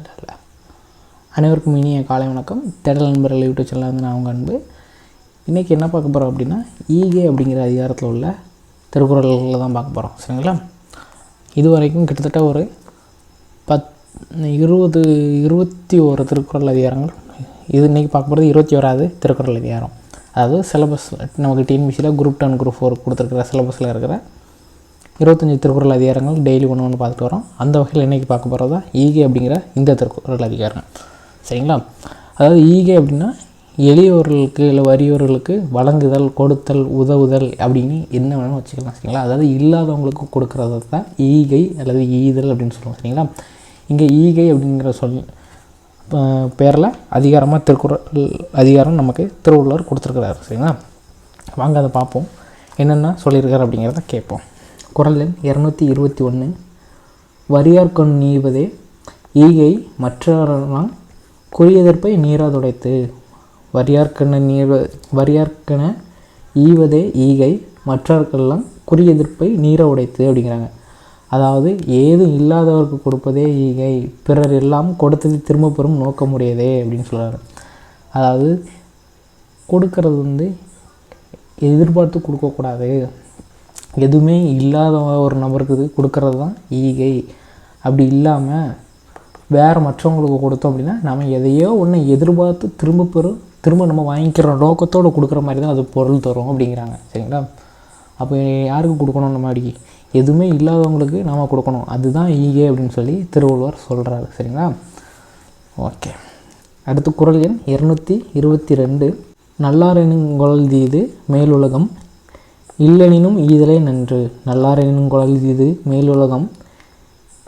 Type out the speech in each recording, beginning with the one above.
இல்லை. அனைவருக்கும் இனிய காலை வணக்கம். தேடல் நண்பர்கள் யூடியூப் சேனலில் வந்து நான் உங்கள் அன்பு. இன்றைக்கி என்ன பார்க்க போகிறோம் அப்படின்னா ஈகே அப்படிங்கிற அதிகாரத்தில் உள்ள திருக்குறள்களில் தான் பார்க்க போகிறோம் சரிங்களா? இது வரைக்கும் கிட்டத்தட்ட ஒரு பத் இருபது இருபத்தி ஒரு திருக்குறள் அதிகாரங்கள். இது இன்றைக்கி பார்க்க போகிறது இருபத்தி ஓராது திருக்குறள் அதிகாரம். அதாவது சிலபஸ் நமக்கு டிஎன்பிசியில் குரூப் டென் குரூப் ஃபோர் கொடுத்துருக்குற சிலபஸில் இருக்கிற இருபத்தஞ்சி திருக்குறள் அதிகாரங்கள் டெய்லி ஒன்று ஒன்று பார்த்துட்டு வரோம். அந்த வகையில் இன்றைக்கி பார்க்க போகிறது தான் ஈகை அப்படிங்கிற இந்த திருக்குறள் அதிகாரம். சரிங்களா? அதாவது ஈகை அப்படின்னா எளியவர்களுக்கு இல்லை வறியவர்களுக்கு வழங்குதல் கொடுத்தல் உதவுதல் அப்படின்னு என்ன வேணாலும் வச்சுக்கலாம். சரிங்களா? அதாவது இல்லாதவங்களுக்கு கொடுக்கறது தான் ஈகை அல்லது ஈதல் அப்படின்னு சொல்லுவோம். சரிங்களா? இங்கே ஈகை அப்படிங்கிற சொல் பேரில் அதிகாரமாக திருக்குறள் அதிகாரம் நமக்கு திருவள்ளுவர் கொடுத்துருக்குறாரு. சரிங்களா? வாங்க அதை பார்ப்போம். என்னென்ன சொல்லியிருக்காரு அப்படிங்கிறத கேட்போம். குரல் எண் இரநூத்தி இருபத்தி ஒன்று வரியார்கண் நீவதே ஈகை மற்றவரெல்லாம் குறியெதிர்ப்பை நீராதுடைத்து வரியார்கண்ண நீவ வரியார்கண ஈவதே ஈகை மற்றவர்க்கெல்லாம் குறியெதிர்ப்பை நீர உடைத்து அப்படிங்கிறாங்க. அதாவது ஏதும் இல்லாதவருக்கு கொடுப்பதே ஈகை பிறர் எல்லாம் கொடுத்தது திரும்ப பெறும் நோக்கமுடையதே அப்படின்னு சொல்கிறாரு அதாவது கொடுக்கறது வந்து எதிர்பார்த்து கொடுக்கக்கூடாது எதுவுமே இல்லாத ஒரு நபருக்கு கொடுக்கறது தான் ஈகை. அப்படி இல்லாமல் வேறு மற்றவங்களுக்கு கொடுத்தோம் அப்படின்னா நம்ம எதையோ ஒன்று எதிர்பார்த்து திரும்ப பெறும் திரும்ப நம்ம வாங்கிக்கிற நோக்கத்தோடு கொடுக்குற மாதிரி தான் அது பொருள் தரும் அப்படிங்கிறாங்க. சரிங்களா? அப்போ யாருக்கு கொடுக்கணும் நம்ம மாதிரி எதுவுமே இல்லாதவங்களுக்கு நாம் கொடுக்கணும். அதுதான் ஈகை அப்படின்னு சொல்லி திருவள்ளுவர் சொல்கிறாரு சரிங்களா? ஓகே. அடுத்து குரல் எண் இரநூத்தி இருபத்தி ரெண்டு. நல்லாரெனுங்குழல் தீது மேலுலகம் இல்லெனினும் ஈதலே நன்று. நல்லாரெனுங்குழல் இது மேலுலகம்.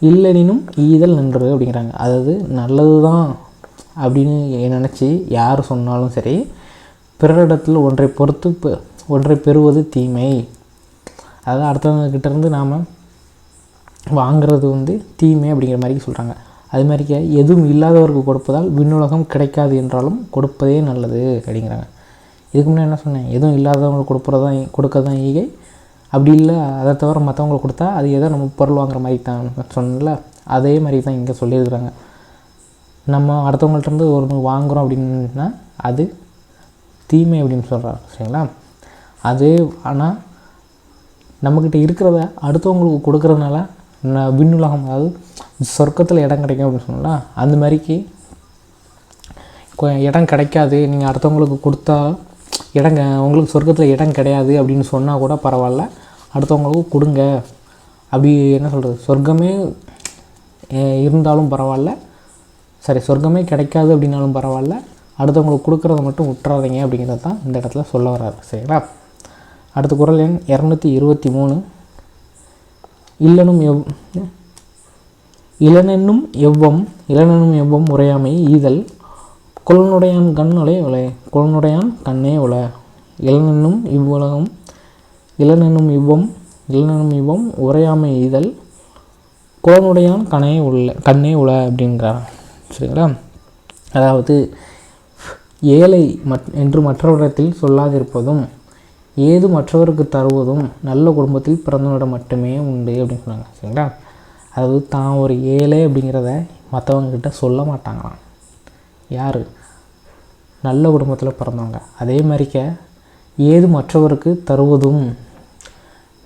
இல்லெனினும் ஈதல் நன்று அப்படிங்கிறாங்க. அதாவது நல்லது தான் அப்படின்னு நினச்சி யார் சொன்னாலும் சரி பிறரிடத்தில் ஒன்றை பொறுத்து பெ- ஒன்றை பெறுவது தீமை. அதாவது அடுத்தவங்கக்கிட்டேருந்து நாம் வாங்கிறது வந்து தீமை அப்படிங்கிற மாதிரி சொல்கிறாங்க அது மாதிரிக்க எதுவும் இல்லாதவருக்கு கொடுப்பதால் விண்ணுலகம் கிடைக்காது என்றாலும் கொடுப்பதே நல்லது அப்படிங்கிறாங்க. இதுக்கு முன்னாடி என்ன சொன்னேன்? எதுவும் இல்லாதவங்களுக்கு கொடுக்குறது கொடுக்க தான் ஈகை? அப்படி இல்லை அதை தவிர மற்றவங்களுக்கு கொடுத்தா அது ஏதோ நம்ம பொருள் வாங்குற மாதிரி தான் சொன்னல அதே மாதிரி தான் இங்கே சொல்லியிருக்கிறாங்க. நம்ம அடுத்தவங்கள்ட்ட இருந்து ஒரு வாங்குகிறோம் அப்படின்னா அது தீமை அப்படின்னு சொல்கிறாங்க சரிங்களா? அது ஆனால் நம்மக்கிட்ட இருக்கிறத அடுத்தவங்களுக்கு கொடுக்குறதுனால நான் விண்ணுலகம் அதாவது சொர்க்கத்தில் இடம் கிடைக்கும் அப்படின்னு சொன்னால் அந்த மாதிரிக்கு கொ- இடம் கிடைக்காது. நீங்கள் அடுத்தவங்களுக்கு கொடுத்தா இடங்க உங்களுக்கு சொர்க்கத்தில் இடம் கிடையாது அப்படின்னு சொன்னால் கூட பரவாயில்ல. அடுத்தவங்களுக்கும் கொடுங்க. அப்படி என்ன சொல்கிறது சொர்க்கமே இருந்தாலும் பரவாயில்ல. சரி சொர்க்கமே கிடைக்காது அப்படின்னாலும் பரவாயில்ல. அடுத்தவங்களுக்கு கொடுக்குறத மட்டும் விட்டுறாதீங்க அப்படிங்கிறது தான் இந்த இடத்துல சொல்ல வர்றாரு. சரிங்களா? அடுத்த குரல் எண் இரநூத்தி இருபத்தி மூணு. இல்லனும் எவ் இளனென்னும் எவ்வம் இளனென்னும் எவ்வம் உரையாமை ஈதல். குலனுடையான் கண்ணுலே உலை உலை குலனுடையான் கண்ணே உல இளனென்னும் இவ்வுலகம் இளனென்னும் இவ்வம் இளனென்னும் இவ்வம் உரையாமை இதழ் குலனுடையான் கணே உள்ள கண்ணே உல அப்படிங்கிறார் சரிங்களா? அதாவது ஏழை மற் என்று மற்றவரிடத்தில் சொல்லாதிருப்பதும் ஏது மற்றவருக்கு தருவதும் நல்ல குடும்பத்தில் பிறந்தவரிடம் மட்டுமே உண்டு அப்படின்னு சொன்னாங்க சரிங்களா? அதாவது தான் ஒரு ஏழை அப்படிங்கிறத மற்றவங்கக்கிட்ட சொல்ல மாட்டாங்களாம். யார்? நல்ல குடும்பத்தில் பிறந்தவங்க. அதே மாதிரிக்க ஏது மற்றவருக்கு தருவதும்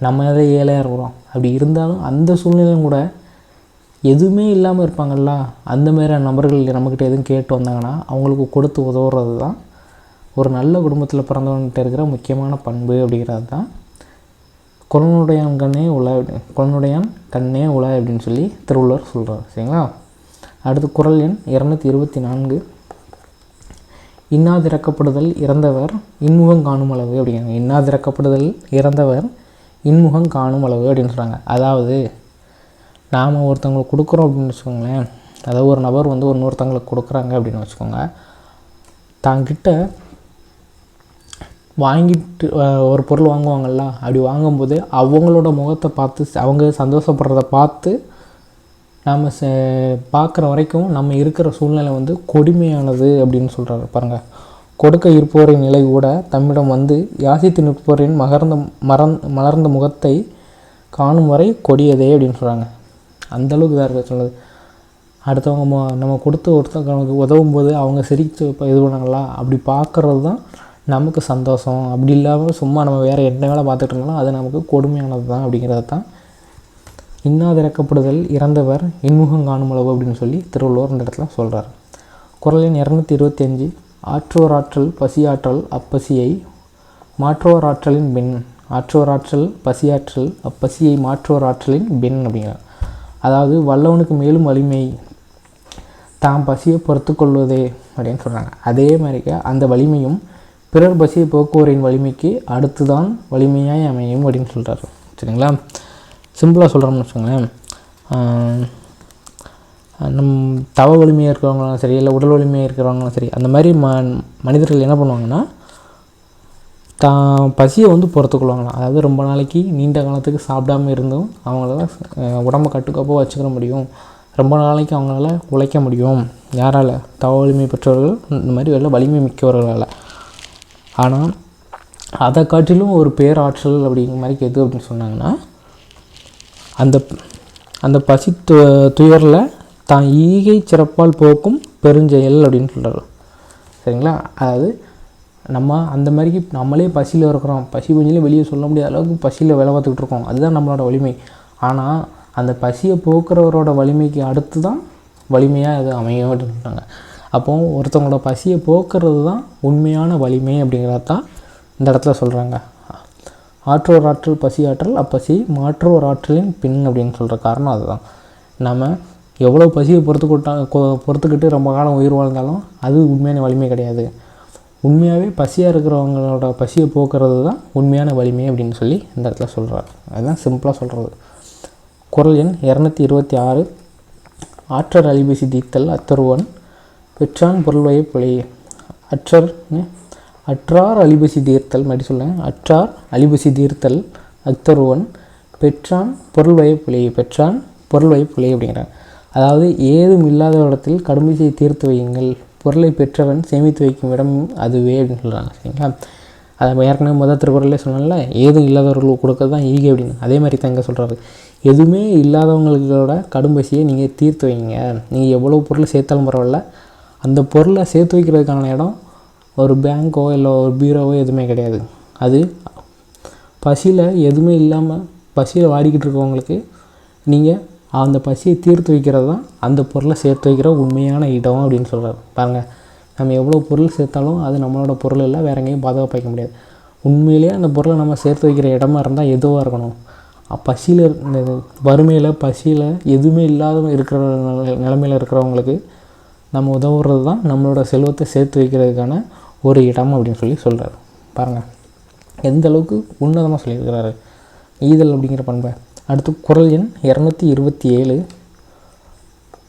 நம்ம எதை ஏழையாக இருக்கிறோம். அப்படி இருந்தாலும் அந்த சூழ்நிலையும் கூட எதுவுமே இல்லாமல் இருப்பாங்கல்ல? அந்த மாதிரியான நபர்கள் நம்மக்கிட்ட எதுவும் கேட்டு வந்தாங்கன்னா அவங்களுக்கு கொடுத்து உதவுறது தான் ஒரு நல்ல குடும்பத்தில் பிறந்தவன்கிட்ட இருக்கிற முக்கியமான பண்பு அப்படிங்கிறது தான் குழனுடையான் கண்ணே உல குழனுடையான் கண்ணே உலா அப்படின்னு சொல்லி திருவள்ளுவர் சொல்கிறார் சரிங்களா? அடுத்து குரல் எண் இரநூத்தி இருபத்தி நான்கு. இன்னாதிறக்கப்படுதல் இறந்தவர் இன்முகம் காணும் அளவு அப்படிங்கிறாங்க இன்னாதிறக்கப்படுதல் இறந்தவர் இன்முகம் காணும் அளவு அப்படின்னு சொல்கிறாங்க அதாவது நாம் ஒருத்தவங்களுக்கு கொடுக்குறோம் அப்படின்னு வச்சுக்கோங்களேன். அதாவது ஒரு நபர் வந்து இன்னொருத்தவங்களுக்கு கொடுக்குறாங்க அப்படின்னு வச்சுக்கோங்க. தாங்கிட்ட வாங்கிட்டு ஒரு பொருள் வாங்குவாங்கள்ல அப்படி வாங்கும்போது அவங்களோட முகத்தை பார்த்து அவங்க சந்தோஷப்படுறத பார்த்து நாம் ச பார்க்குற வரைக்கும் நம்ம இருக்கிற சூழ்நிலை வந்து கொடுமையானது அப்படின்னு சொல்கிறாரு பாருங்கள் கொடுக்க இருப்பவரின் நிலை கூட தம்மிடம் வந்து யாசித்து நிற்பவரின் மகர்ந்த மறந் மலர்ந்த முகத்தை காணும் வரை கொடியதே அப்படின்னு சொல்கிறாங்க அந்தளவுக்கு தான் இருக்க சொல்லுது அடுத்தவங்க நம்ம கொடுத்து ஒருத்தவங்களுக்கு உதவும் போது அவங்க சிரித்து இப்போ இது பண்ணாங்களா? அப்படி பார்க்குறது தான் நமக்கு சந்தோஷம். அப்படி இல்லாமல் சும்மா நம்ம வேறு என்ன வேலை பார்த்துட்டு இருந்தாலும் அது நமக்கு கொடுமையானது தான் அப்படிங்கிறது தான் இன்னாதிறக்கப்படுதல் இறந்தவர் இன்முகம் காணும் அளவு அப்படின்னு சொல்லி திருவள்ளுவர் இந்த இடத்துல சொல்கிறார் குரலின் இரநூத்தி இருபத்தி அஞ்சு ஆற்றோர் ஆற்றல் பசியாற்றல் அப்பசியை மாற்றோர் ஆற்றலின் பெண் ஆற்றோராற்றல் பசியாற்றல் அப்பசியை மாற்றோர் ஆற்றலின் பெண் அப்படிங்கிறார். அதாவது வல்லவனுக்கு மேலும் வலிமை தாம் பசியை பொறுத்து கொள்வதே அப்படின்னு சொல்கிறாங்க அதே மாதிரிக்க அந்த வலிமையும் பிறர் பசியை போக்குவரின் வலிமைக்கு அடுத்துதான் வலிமையாய் அமையும் அப்படின்னு சொல்கிறாரு சரிங்களா? சிம்பிளாக சொல்கிறோம்னு வச்சுக்கோங்களேன். நம் தவ வலிமையாக இருக்கிறவங்களும் சரி இல்லை உடல் வலிமையாக இருக்கிறவங்களும் சரி அந்த மாதிரி ம மனிதர்கள் என்ன பண்ணுவாங்கன்னா தான் பசியை வந்து பொறுத்துக்கொள்வாங்களாம். அதாவது ரொம்ப நாளைக்கு நீண்ட காலத்துக்கு சாப்பிடாம இருந்தும் அவங்களால உடம்பை உடம்ப வச்சுக்கிற முடியும். ரொம்ப நாளைக்கு அவங்களால உழைக்க முடியும். யாரால்? தவ வலிமை பெற்றவர்கள் இந்த மாதிரி வெள்ள வலிமை மிக்கவர்களால். ஆனால் அதை காட்டிலும் ஒரு பேராற்றல் அப்படிங்கிற மாதிரி எது அப்படின்னு சொன்னாங்கன்னா அந்த அந்த பசி து துயரில் தான் ஈகை சிறப்பால் போக்கும் பெருஞ்செயல் அப்படின்னு சொல்கிறார் சரிங்களா? அதாவது நம்ம அந்த மாதிரி நம்மளே பசியில் இருக்கிறோம். பசி கொஞ்சம் வெளியே சொல்ல முடியாத அளவுக்கு பசியில் வேலை பார்த்துக்கிட்டு இருக்கோம். அதுதான் நம்மளோட வலிமை. ஆனால் அந்த பசியை போக்குறவரோட வலிமைக்கு அடுத்து தான் வலிமையாக அது அமையும் அப்படின்னு சொல்கிறாங்க அப்போ ஒருத்தவங்களோட பசியை போக்குறது தான் உண்மையான வலிமை அப்படிங்கிறத தான் இந்த இடத்துல சொல்கிறாங்க ஆற்றோர் ஆற்றல் பசி ஆற்றல் அப்பசி மாற்றோர் ஆற்றலின் பின் அப்படின்னு சொல்கிற காரணம் அதுதான். நம்ம எவ்வளோ பசியை பொறுத்து கொட்டா பொறுத்துக்கிட்டு ரொம்ப காலம் உயிர் வாழ்ந்தாலும் அது உண்மையான வலிமை கிடையாது. உண்மையாகவே பசியாக இருக்கிறவங்களோட பசியை போக்குறது தான் உண்மையான வலிமை அப்படின்னு சொல்லி இந்த இடத்துல சொல்கிறார் அதுதான் சிம்பிளாக சொல்கிறது குரல் எண் இரநூத்தி இருபத்தி ஆறு. ஆற்றர் அலிபசி தீத்தல் அத்தருவன். பெற்றான் பொருள்வையை புலி. அற்றர் அற்றார் அலிபசி தீர்த்தல் மாதிரி சொல்லுவேன் அற்றார் அலிபசி தீர்த்தல் அக்தருவன் பெற்றான் பொருள் புலி பெற்றான் பொருள் புலி அப்படிங்கிறாங்க. அதாவது ஏதும் இல்லாத இடத்தில் கடுமையை தீர்த்து வையுங்கள். பொருளை பெற்றவன் சேமித்து வைக்கும் இடம் அதுவே அப்படின்னு சொல்கிறாங்க சரிங்களா? அதை ஏற்கனவே முதல் திருக்குறளே சொன்னால ஏதும் இல்லாதவர்களுக்கு கொடுக்கறது தான் ஈகை அப்படின்னு. அதே மாதிரி தங்க சொல்கிறாரு எதுவுமே இல்லாதவங்களோட கடும் பசியை நீங்கள் தீர்த்து வைங்க. நீங்கள் எவ்வளோ பொருள் சேர்த்தாலும் பரவாயில்ல. அந்த பொருளை சேர்த்து வைக்கிறதுக்கான இடம் ஒரு பேங்க்கோ இல்லை ஒரு பீரோவோ எதுவுமே கிடையாது. அது பசியில் எதுவுமே இல்லாமல் பசியில் வாடிக்கிட்டு இருக்கவங்களுக்கு நீங்கள் அந்த பசியை தீர்த்து வைக்கிறது தான் அந்த பொருளை சேர்த்து வைக்கிற உண்மையான இடம் அப்படின்னு சொல்கிறார் பாருங்கள் நம்ம எவ்வளோ பொருள் சேர்த்தாலும் அது நம்மளோட பொருள் இல்லை வேற எங்கேயும் பாதுகாப்பு வைக்க முடியாது. உண்மையிலேயே அந்த பொருளை நம்ம சேர்த்து வைக்கிற இடமா இருந்தால் எதுவாக இருக்கணும்? பசியில் இந்த வறுமையில் பசியில் எதுவுமே இல்லாத இருக்கிற நில- இருக்கிறவங்களுக்கு நம்ம உதவுறது தான் நம்மளோட செல்வத்தை சேர்த்து வைக்கிறதுக்கான ஒரு இடம் அப்படின்னு சொல்லி சொல்கிறார் பாருங்கள் எந்த அளவுக்கு உன்னதமாக சொல்லியிருக்கிறாரு. ஈதல் அப்படிங்கிற பண்பை. அடுத்து குரல் எண் இரநூத்தி இருபத்தி ஏழு.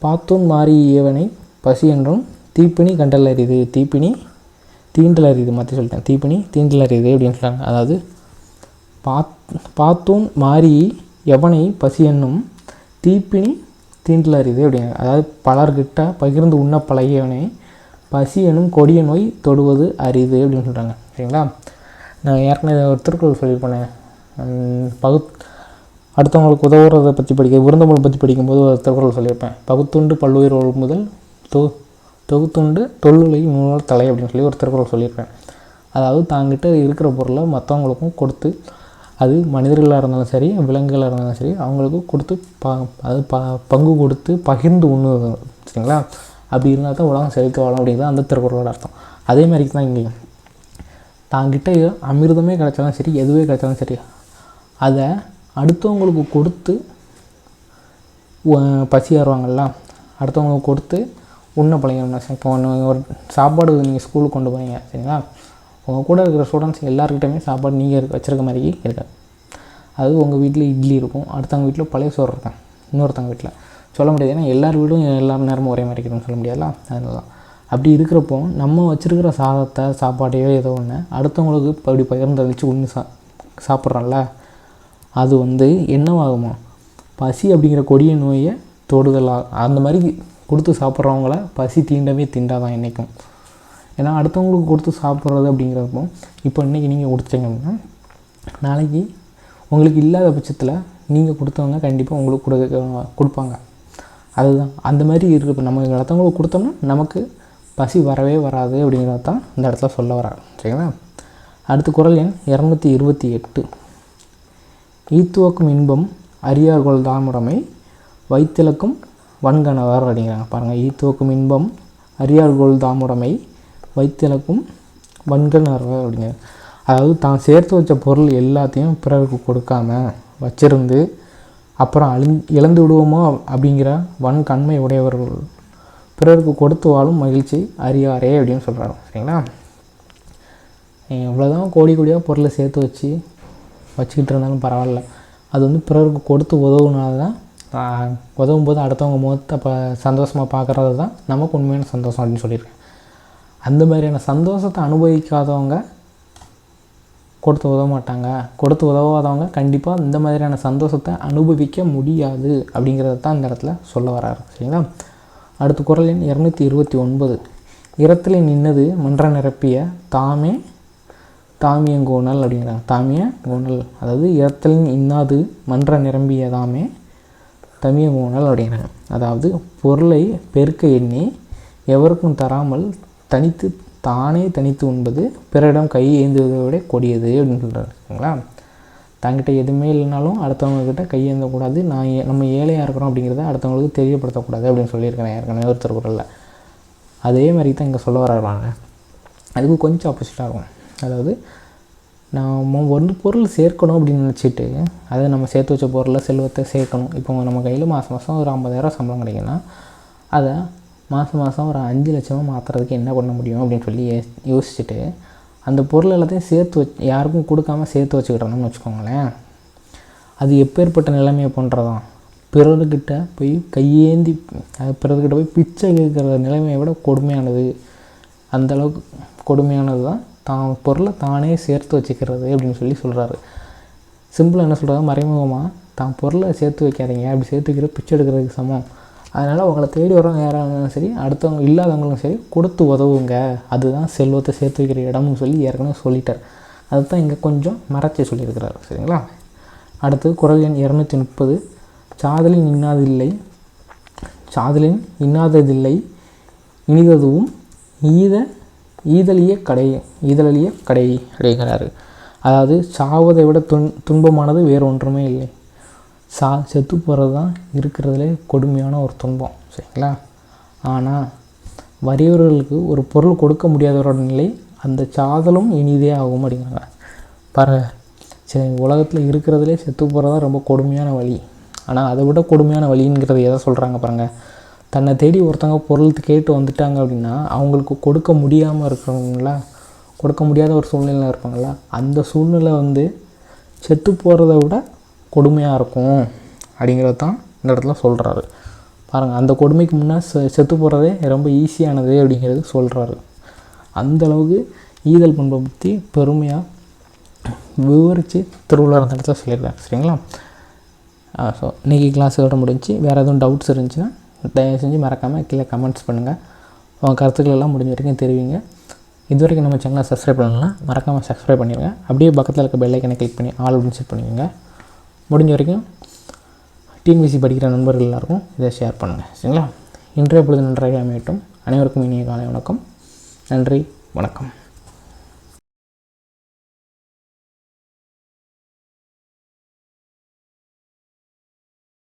பாத்தூன் மாறி ஏவனை பசி என்றும் தீப்பினி கண்டல் அறியுது தீப்பினி தீண்டல் அறியுது மாற்றி சொல்லிட்டேன். தீப்பினி தீண்டல் அறியுது அப்படின்னு சொல்கிறாங்க அதாவது பாத் பாத்தூன் மாறி எவனை பசி என்னும் தீப்பினி தீண்டல் அறியுது அப்படிங்க அதாவது பலர்கிட்ட பகிர்ந்து உண்ண பழகியவனை பசி எனும் கொடிய நோய் தொடுவது அரிது அப்படின்னு சொல்கிறாங்க சரிங்களா? நான் ஏற்கனவே ஒரு திருக்குறள் சொல்லியிருப்பேன். பகுத் பகு அடுத்தவங்களுக்கு உதவுறதை பற்றி படிக்க விருந்தமிழ் பற்றி படிக்கும்போது ஒரு திருக்குறள் சொல்லியிருப்பேன். பகுத்துண்டு பல்லுயிர் முதல் தொ தொகுத்துண்டு தொல்லுலை நூலால் தலை அப்படின்னு சொல்லி ஒரு திருக்குறள் சொல்லியிருப்பேன். அதாவது தாங்கிட்ட இருக்கிற பொருளை மற்றவங்களுக்கும் கொடுத்து அது மனிதர்களாக இருந்தாலும் சரி விலங்குகளாக இருந்தாலும் சரி அவங்களுக்கும் கொடுத்து ப அது ப பங்கு கொடுத்து பகிர்ந்து உண்ணுவது. சரிங்களா? அப்படி இருந்தால் தான் உலகம் செழித்து வாழும் அப்படிங்கிறது அந்த திருக்குறளோட அர்த்தம். அதே மாதிரி தான் இங்கேயும். தாங்கிட்ட அமிர்தமே கிடச்சாலும் சரி எதுவே கிடைச்சாலும் சரி அதை அடுத்தவங்களுக்கு கொடுத்து பசி ஆறுவாங்கள்ல அடுத்தவங்களுக்கு கொடுத்து உண்ண பழகணும் இப்போ ஒன்று ஒரு சாப்பாடு நீங்கள் ஸ்கூலுக்கு கொண்டு போறீங்க சரிங்களா? உங்கள் கூட இருக்கிற ஸ்டூடெண்ட்ஸ் எல்லாருக்கிட்டையுமே சாப்பாடு நீங்கள் வச்சுருக்க மாதிரி இருக்காது. அது உங்கள் வீட்டில் இட்லி இருக்கும் அடுத்தவங்க வீட்டில் பழைய சோறு இருக்கும் இன்னொருத்தவங்க வீட்டில் சொல்ல முடியாது. ஏன்னா எல்லார் வீடும் எல்லா நேரமும் ஒரே மாதிரி இருக்குன்னு சொல்ல முடியாதுல்ல? அதனால தான் அப்படி இருக்கிறப்போ நம்ம வச்சுருக்கிற சாதத்தை சாப்பாட்டையோ ஏதோ ஒன்று அடுத்தவங்களுக்கு அப்படி பகிர்ந்து அழிச்சு ஒன்று சா சாப்பிட்றோம்ல? அது வந்து என்னவாகுமா? பசி அப்படிங்கிற கொடிய நோயை தொடுதலாக அந்த மாதிரி கொடுத்து சாப்பிட்றவங்கள பசி தீண்டவே தீண்டாதான் என்றைக்கும் ஏன்னா அடுத்தவங்களுக்கு கொடுத்து சாப்பிட்றது அப்படிங்கிறப்போ இப்போ இன்றைக்கி நீங்கள் கொடுத்தீங்க அப்படின்னா நாளைக்கு உங்களுக்கு இல்லாத பட்சத்தில் நீங்கள் கொடுத்தவங்க கண்டிப்பாக உங்களுக்கு கொடுக்க கொடுப்பாங்க. அதுதான். அந்த மாதிரி இருக்கிற இப்போ நம்ம அடுத்தவங்களுக்கு கொடுத்தோம்னா நமக்கு பசி வரவே வராது அப்படிங்கிறத தான் இந்த இடத்துல சொல்ல வராங்க. சரிங்களா? அடுத்த குரல் எண் இரநூத்தி இருபத்தி எட்டு. ஈத்துவக்கும் இன்பம் அரியார்கோள் தாமுடமை வைத்திலக்கும் வன்கணவர் அப்படிங்கிறாங்க. பாருங்கள் ஈத்துவக்கும் இன்பம் அரியார்கோள் தாமுடமை வைத்திலக்கும் வன்கணவர் அப்படிங்கிறாங்க அதாவது தான் சேர்த்து வச்ச பொருள் எல்லாத்தையும் பிறருக்கு கொடுக்காம வச்சிருந்து அப்புறம் அழி இழந்து விடுவோமோ அப்படிங்கிற வன்கண்மை உடையவர்கள் பிறருக்கு கொடுத்து வாழும் மகிழ்ச்சி அறியாரே அப்படின்னு சொல்கிறாரு சரிங்களா? எவ்வளோதான் இவ்வளோதான் கோடி கோடியாக பொருளை சேர்த்து வச்சு வச்சுக்கிட்டு இருந்தாலும் பரவாயில்ல. அது வந்து பிறருக்கு கொடுத்து உதவுனால தான் உதவும் போது அடுத்தவங்க முகத்தை இப்போ சந்தோஷமாக பார்க்குறது தான் நமக்கு உண்மையான சந்தோஷம் அப்படின்னு சொல்லியிருக்கேன் அந்த மாதிரியான சந்தோஷத்தை அனுபவிக்காதவங்க கொடுத்து உதவ மாட்டாங்க. கொடுத்து உதவாதவங்க கண்டிப்பாக இந்த மாதிரியான சந்தோஷத்தை அனுபவிக்க முடியாது அப்படிங்கிறத தான் இந்த இடத்துல சொல்ல வராரு. சரிங்களா? அடுத்த குரல் எண் இரநூத்தி இருபத்தி ஒன்பது. இரத்தில் நின்னது மன்ற நிரப்பிய தாமே தாமியங்கோணல் அப்படிங்கிறாங்க. தாமிய கோணல். அதாவது இரத்தில் இன்னாது மன்ற நிரம்பிய தாமே தமியங்கோணல் அப்படிங்கிறாங்க. அதாவது பொருளை பெருக்க எண்ணி எவருக்கும் தராமல் தனித்து தானே தனித்து உண்பது பிறரிடம் கை ஏந்துவதை விட கொடியது அப்படின்னு சொல்கிறாருங்களா தங்கிட்ட எதுவுமே இல்லைனாலும் அடுத்தவங்கக்கிட்ட கையேந்தக்கூடாது நான் ஏ- நம்ம ஏழையாக இருக்கிறோம் அப்படிங்கிறத அடுத்தவங்களுக்கு தெரியப்படுத்தக்கூடாது அப்படின்னு சொல்லியிருக்கேன் ஏற்கனவே ஒருத்தர் குரலில். அதே மாதிரி தான் இங்கே சொல்ல வராங்க அதுக்கு கொஞ்சம் ஆப்போசிட்டாக இருக்கும். அதாவது நம்ம ஒரு பொருள் சேர்க்கணும் அப்படின்னு நினச்சிட்டு அதை நம்ம சேர்த்து வச்ச பொருளை செல்வத்தை சேர்க்கணும். இப்போ நம்ம கையில் மாதம் மாதம் ஒரு ஐம்பதாயிரம் சம்பளம் கிடைக்குன்னா அதை மாதம் மாதம் ஒரு அஞ்சு லட்சமாக மாற்றுறதுக்கு என்ன பண்ண முடியும் அப்படின்னு சொல்லி யோசி- யோசிச்சுட்டு அந்த பொருள் எல்லாத்தையும் சேர்த்து வச்சு யாருக்கும் கொடுக்காம சேர்த்து வச்சுக்கிட்டோம்னு வச்சுக்கோங்களேன். அது எப்பேற்பட்ட நிலைமையை பண்ணுறதான் பிறர்கிட்ட போய் கையேந்தி அது பிறர்கிட்ட போய் பிச்சை கேட்குற நிலைமையை விட கொடுமையானது. அந்தளவுக்கு கொடுமையானது தான் தான் பொருளை தானே சேர்த்து வச்சுக்கிறது அப்படின்னு சொல்லி சொல்கிறாரு சிம்பிளாக என்ன சொல்கிறாங்க மறைமுகமாக தான் பொருளை சேர்த்து வைக்காதீங்க. அப்படி சேர்த்து வைக்கிற பிச்சை எடுக்கிறதுக்கு சமம். அதனால் உங்களை தேடி வரவங்க யாராக இருந்தாலும் சரி அடுத்தவங்க இல்லாதவங்களும் சரி கொடுத்து உதவுங்க. அதுதான் செல்வத்தை சேர்த்து வைக்கிற இடம்னு சொல்லி ஏற்கனவே சொல்லிட்டார். அதுதான் இங்கே கொஞ்சம் மறைச்சி சொல்லியிருக்கிறாரு. சரிங்களா? அடுத்து குரல் எண் இரநூத்தி முப்பது. சாதலின் இன்னாதில்லை. சாதலின் இன்னாததில்லை. இனிததுவும் ஈத ஈதலிய கடை ஈதலிய கடை அப்படிங்கிறாரு. அதாவது சாவதை விட துன் துன்பமானது வேறு ஒன்றுமே இல்லை. சா செத்து போகிறது தான் இருக்கிறதுலே கொடுமையான ஒரு துன்பம் சரிங்களா? ஆனால் வறியவர்களுக்கு ஒரு பொருள் கொடுக்க முடியாதவரோட நிலை அந்த சாதலும் இனிதே ஆகும் அப்படிங்கிறாங்க. பாருங்க சரி உலகத்தில் இருக்கிறதுலே செத்து போகிறது தான் ரொம்ப கொடுமையான வழி. ஆனால் அதை விட கொடுமையான வழிங்கிறது எதை சொல்கிறாங்க பாருங்கள் தன்னை தேடி ஒருத்தவங்க பொருள் கேட்டு வந்துட்டாங்க அப்படின்னா அவங்களுக்கு கொடுக்க முடியாமல் இருக்கிறவங்களா கொடுக்க முடியாத ஒரு சூழ்நிலை இருப்பாங்களா? அந்த சூழ்நிலை வந்து செத்து போகிறத விட கொடுமையாக இருக்கும் அப்படிங்கிறது தான் இந்த இடத்துல சொல்கிறாரு பாருங்கள் அந்த கொடுமைக்கு முன்னே செ செத்து போகிறதே ரொம்ப ஈஸியானது அப்படிங்கிறது சொல்கிறாரு அந்தளவுக்கு ஈதல் பண்பை பற்றி பெருமையாக விவரித்து திருவிழா அந்த இடத்துல சொல்லியிருக்காரு. சரிங்களா? ஸோ இன்றைக்கி கிளாஸோட முடிஞ்சு வேறு எதுவும் டவுட்ஸ் இருந்துச்சுன்னா தயவு செஞ்சு மறக்காமல் கீழே கமெண்ட்ஸ் பண்ணுங்கள் உங்கள் கருத்துக்கள் எல்லாம் முடிஞ்ச வரைக்கும் தெரிவிங்க. இது வரைக்கும் நம்ம சேனலை சப்ஸ்கிரைப் பண்ணலாம் மறக்காமல் சப்ஸ்கிரைப் பண்ணிடுங்க அப்படியே பக்கத்தில் இருக்க பெல்லைக்கனை கிளிக் பண்ணி ஆல் அப்படின்னு செட் பண்ணிக்கோங்க. முடிஞ்ச வரைக்கும் டிஎன்பிசி படிக்கிற நண்பர்கள் எல்லாருக்கும் இதை ஷேர் பண்ணுங்கள் சரிங்களா? இன்றைய பொழுது நன்றாக அமையட்டும். அனைவருக்கும் இனிய காலை வணக்கம். நன்றி. வணக்கம்.